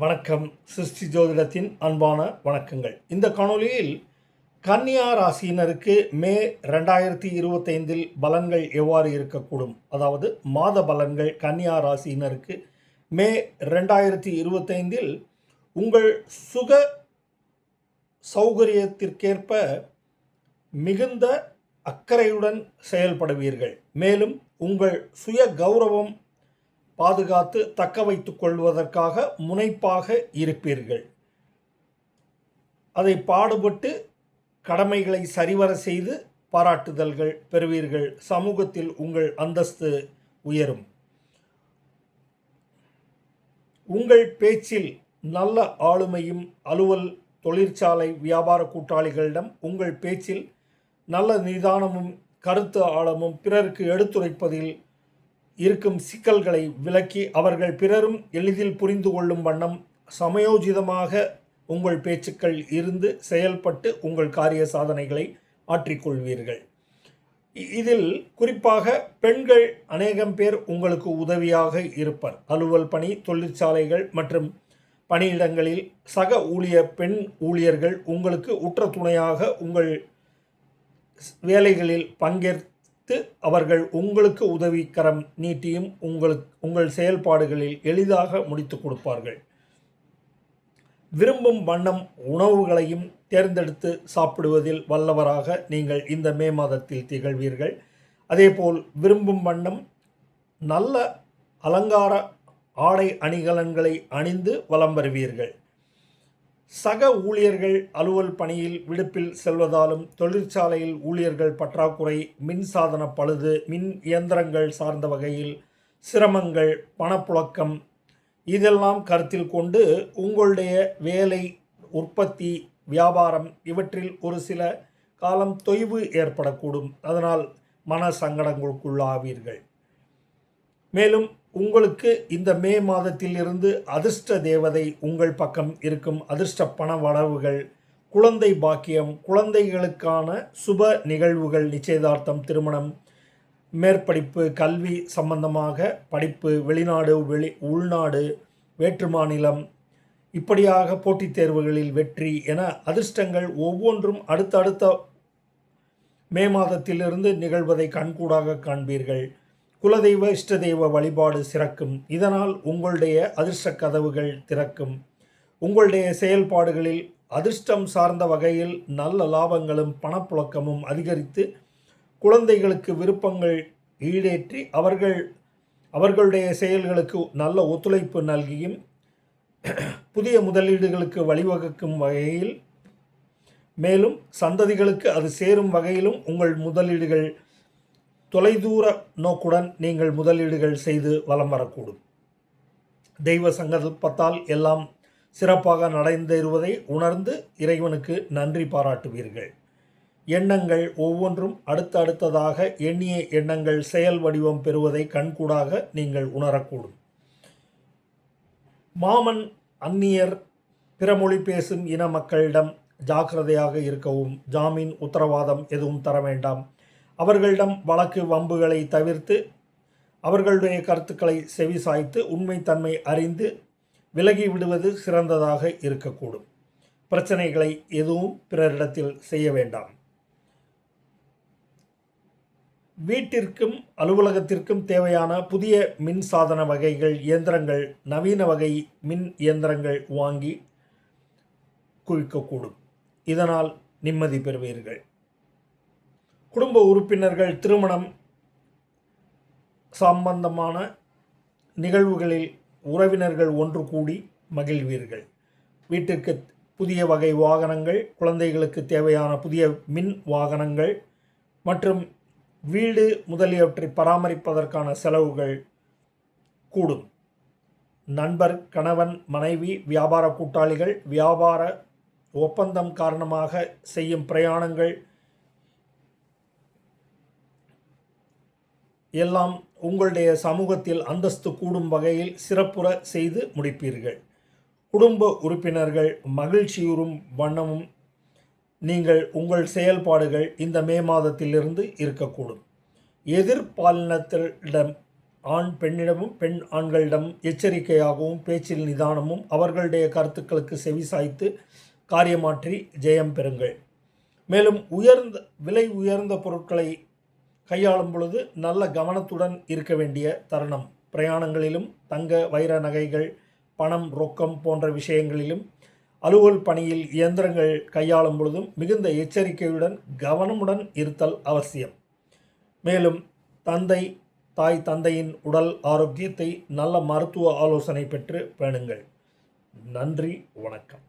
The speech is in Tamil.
வணக்கம். சிருஷ்டி ஜோதிடத்தின் அன்பான வணக்கங்கள். இந்த காணொலியில் கன்னியா ராசியினருக்கு மே ரெண்டாயிரத்தி இருபத்தைந்தில் பலன்கள் எவ்வாறு இருக்கக்கூடும்? அதாவது மாத பலன்கள் கன்னியா ராசியினருக்கு மே ரெண்டாயிரத்தி இருபத்தைந்தில் உங்கள் சுக சௌகரியத்திற்கேற்ப மிகுந்த அக்கறையுடன் செயல்படுவீர்கள். மேலும் உங்கள் சுய கௌரவம் பாதுகாத்து தக்க வைத்து கொள்வதற்காக முனைப்பாக இருப்பீர்கள். அதை பாடுபட்டு கடமைகளை சரிவர செய்து பாராட்டுதல்கள் பெறுவீர்கள். சமூகத்தில் உங்கள் அந்தஸ்து உயரும். உங்கள் பேச்சில் நல்ல ஆளுமையும் அலுவல் தொழிற்சாலை வியாபார கூட்டாளிகளிடம் உங்கள் பேச்சில் நல்ல நிதானமும் கருத்து ஆழமும் பிறருக்கு எடுத்துரைப்பதில் இருக்கும் சிக்கல்களை விளக்கி அவர்கள் பிறரும் எளிதில் புரிந்து கொள்ளும் வண்ணம் சமயோஜிதமாக உங்கள் பேச்சுக்கள் இருந்து செயல்பட்டு உங்கள் காரிய சாதனைகளை ஆற்றிக்கொள்வீர்கள். இதில் குறிப்பாக பெண்கள் அநேகம் பேர் உங்களுக்கு உதவியாக இருப்பர். அலுவல் பணி தொழிற்சாலைகள் மற்றும் பணியிடங்களில் சக ஊழியர் பெண் ஊழியர்கள் உங்களுக்கு உற்ற துணையாக உங்கள் வேலைகளில் பங்கேற் வைத்து அவர்கள் உங்களுக்கு உதவிக்கரம் நீட்டியும் உங்களுக்கு உங்கள் செயல்பாடுகளில் எளிதாக முடித்து கொடுப்பார்கள். விரும்பும் வண்ணம் உணவுகளையும் தேர்ந்தெடுத்து சாப்பிடுவதில் வல்லவராக நீங்கள் இந்த மே மாதத்தில் திகழ்வீர்கள். அதேபோல் விரும்பும் வண்ணம் நல்ல அலங்கார ஆடை அணிகலன்களை அணிந்து வலம் வருவீர்கள். சக ஊழியர்கள் அலுவல் பணியில் விடுப்பில் செல்வதாலும் தொழிற்சாலையில் ஊழியர்கள் பற்றாக்குறை மின்சாதன பழுது மின் இயந்திரங்கள் சார்ந்த வகையில் சிரமங்கள் பணப்புழக்கம் இதெல்லாம் கருத்தில் கொண்டு உங்களுடைய வேலை உற்பத்தி வியாபாரம் இவற்றில் ஒரு சில காலம் தொய்வு ஏற்படக்கூடும். அதனால் மன சங்கடங்களுக்குள்ளாவீர்கள். மேலும் உங்களுக்கு இந்த மே மாதத்தில் இருந்து அதிர்ஷ்ட தேவதை உங்கள் பக்கம் இருக்கும் அதிர்ஷ்ட பண வளவுகள் குழந்தை பாக்கியம் குழந்தைகளுக்கான சுப நிகழ்வுகள் நிச்சயதார்த்தம் திருமணம் மேற்படிப்பு கல்வி சம்பந்தமாக படிப்பு வெளிநாடு வெளி உள்நாடு வேற்று மாநிலம் இப்படியாக போட்டித் தேர்வுகளில் வெற்றி என அதிர்ஷ்டங்கள் ஒவ்வொன்றும் அடுத்தடுத்த மே மாதத்திலிருந்து நிகழ்வதை கண்கூடாக காண்பீர்கள். குலதெய்வ இஷ்ட தெய்வ வழிபாடு சிறக்கும். இதனால் உங்களுடைய அதிர்ஷ்ட கதவுகள் திறக்கும். உங்களுடைய செயல்பாடுகளில் அதிர்ஷ்டம் சார்ந்த வகையில் நல்ல லாபங்களும் பணப்புழக்கமும் அதிகரித்து குழந்தைகளுக்கு விருப்பங்கள் ஈடேற்றி அவர்கள் அவர்களுடைய செயல்களுக்கு நல்ல ஒத்துழைப்பு நல்கியும் புதிய முதலீடுகளுக்கு வழிவகுக்கும் வகையில் மேலும் சந்ததிகளுக்கு அது சேரும் வகையிலும் உங்கள் முதலீடுகள் தொலைதூர நோக்குடன் நீங்கள் முதலீடுகள் செய்து வலம் வரக்கூடும். தெய்வ சங்கல்பத்தால் எல்லாம் சிறப்பாக நடந்தேறுவதை உணர்ந்து இறைவனுக்கு நன்றி பாராட்டுவீர்கள். எண்ணங்கள் ஒவ்வொன்றும் அடுத்தடுத்ததாக எண்ணிய எண்ணங்கள் செயல் வடிவம் பெறுவதை கண்கூடாக நீங்கள் உணரக்கூடும். மாமன் அந்நியர் பிறமொழி பேசும் இன மக்களிடம் ஜாக்கிரதையாக இருக்கவும் ஜாமீன் உத்தரவாதம் எதுவும் தர வேண்டாம். அவர்களிடம் வழக்கு வம்புகளை தவிர்த்து அவர்களுடைய கருத்துக்களை செவிசாய்த்து உண்மைத்தன்மை அறிந்து விலகி விடுவது சிறந்ததாக இருக்கக்கூடும். பிரச்சனைகளை எதுவும் பிறரிடத்தில் செய்ய வேண்டாம். வீட்டிற்கும் அலுவலகத்திற்கும் தேவையான புதிய மின் சாதன வகைகள் இயந்திரங்கள் நவீன வகை மின் இயந்திரங்கள் வாங்கி குவிக்கக்கூடும். இதனால் நிம்மதி பெறுவீர்கள். குடும்ப உறுப்பினர்கள் திருமணம் சம்பந்தமான நிகழ்வுகளில் உறவினர்கள் ஒன்று கூடி மகிழ்வீர்கள். வீட்டிற்கு புதிய வகை வாகனங்கள் குழந்தைகளுக்கு தேவையான புதிய மின் வாகனங்கள் மற்றும் வீடு முதலியவற்றை பராமரிப்பதற்கான செலவுகள் கூடும். நண்பர் கணவன் மனைவி வியாபார கூட்டாளிகள் வியாபார ஒப்பந்தம் காரணமாக செய்யும் பிரயாணங்கள் எல்லாம் உங்களுடைய சமூகத்தில் அந்தஸ்து கூடும் வகையில் சிறப்புற செய்து முடிப்பீர்கள். குடும்ப உறுப்பினர்கள் மகிழ்ச்சியுறும் வண்ணமும் நீங்கள் உங்கள் செயல்பாடுகள் இந்த மே மாதத்திலிருந்து இருக்கக்கூடும். எதிர்பாலினத்திடம் ஆண் பெண்ணிடமும் பெண் ஆண்களிடம் எச்சரிக்கையாகவும் பேச்சில் நிதானமும் அவர்களுடைய கருத்துக்களுக்கு செவிசாய்த்து காரியமாற்றி ஜெயம் பெறுங்கள். மேலும் உயர்ந்த விலை உயர்ந்த பொருட்களை கையாளும் பொழுது நல்ல கவனத்துடன் இருக்க வேண்டிய தருணம். பிரயாணங்களிலும் தங்க வைர நகைகள் பணம் ரொக்கம் போன்ற விஷயங்களிலும் அலுவல் பணியில் இயந்திரங்கள் கையாளும் பொழுதும் மிகுந்த எச்சரிக்கையுடன் கவனமுடன் இருத்தல் அவசியம். மேலும் தந்தை தாய் தந்தையின் உடல் ஆரோக்கியத்தை நல்ல மருத்துவ ஆலோசனை பெற்று பேணுங்கள். நன்றி வணக்கம்.